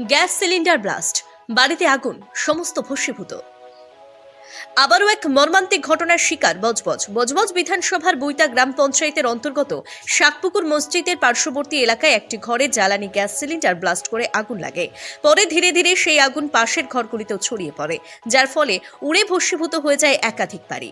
Gas cylinder blast বাড়িতে আগুন সমস্ত ভস্মীভূত। আবারও এক মর্মান্তিক ঘটনার শিকার বজবজ। বজবজ বিধানসভার বৈতা গ্রাম পঞ্চায়েতের অন্তর্গত শাকপুকুর মসজিদের পার্শ্ববর্তী এলাকায় একটি ঘরে জ্বালানি গ্যাস সিলিন্ডার ব্লাস্ট করে আগুন লাগে। পরে ধীরে ধীরে সেই আগুন পাশের ঘরগুলিতেও ছড়িয়ে পড়ে, যার ফলে উড়ে ভস্মীভূত হয়ে যায় একাধিক বাড়ি।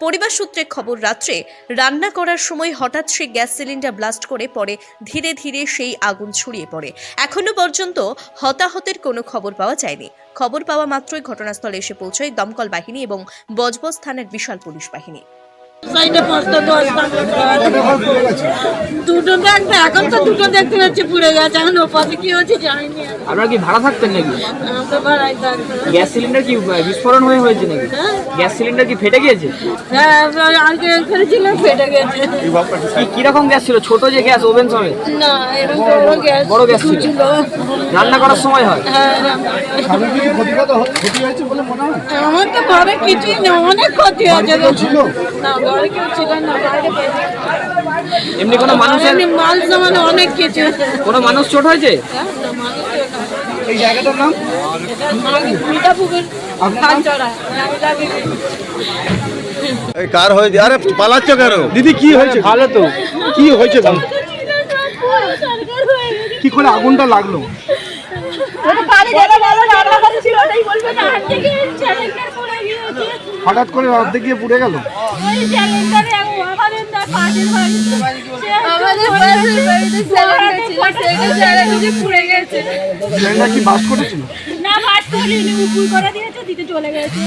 পরিবার সূত্রে খবর, রাত্রে রান্না করার সময় হঠাৎ সেই গ্যাস সিলিন্ডার ব্লাস্ট করে পরে ধীরে ধীরে সেই আগুন ছড়িয়ে পড়ে। এখনও পর্যন্ত হতাহতের কোনো খবর পাওয়া যায়নি। খবর পাওয়া মাত্রই ঘটনাস্থলে এসে পৌঁছয় দমকল বাহিনী এবং বজবজ থানার বিশাল পুলিশ বাহিনী। সাইডে পাঁচটা দশটা দুটো দেখতে এখন তো দুটো দেখতে পাচ্ছি পুড়ে গেছে। এখন ওপাশে কি হচ্ছে জানিনি আপনারা কি ভাড়া থাকতেন নাকি? আমরা গ্যাস সিলিন্ডার কি বিস্ফোরণ হয়ে হয়েছে নাকি? হ্যাঁ। গ্যাস সিলিন্ডার কি ফেটে গিয়েছে? হ্যাঁ ফেটে গেছে। কীরকম গ্যাস ছিল? ছোট যে গ্যাস ওভেন না এরকম বড় গ্যাস বড় গ্যাস ছিল। রান্না করার সময় হয়? হ্যাঁ আমার তো ঘরে কিছুই না অনেক ক্ষতি না ছিল না এমনি কোনো মানুষের এমনি মাল সামান অনেক কিছু। কোনো মানুষ চোট হয়েছে? হ্যাঁ, না, মানুষ ছিল না। এই জায়গাটার নাম? মিঠাপুকুর খানচড়া এই কার হয়েছে? আরে পালাচ্ছ কেন? দিদি কি হয়েছে? ভালো তো। কি হয়েছে? কি করে আগুনটা লাগল? হঠাৎ করে অর্ধেক গিয়ে পুড়ে গেল। সিলিন্ডার কি বাস করেছিল? না বাস করিনি উপর করে দিয়েছে দিতে চলে গেছে।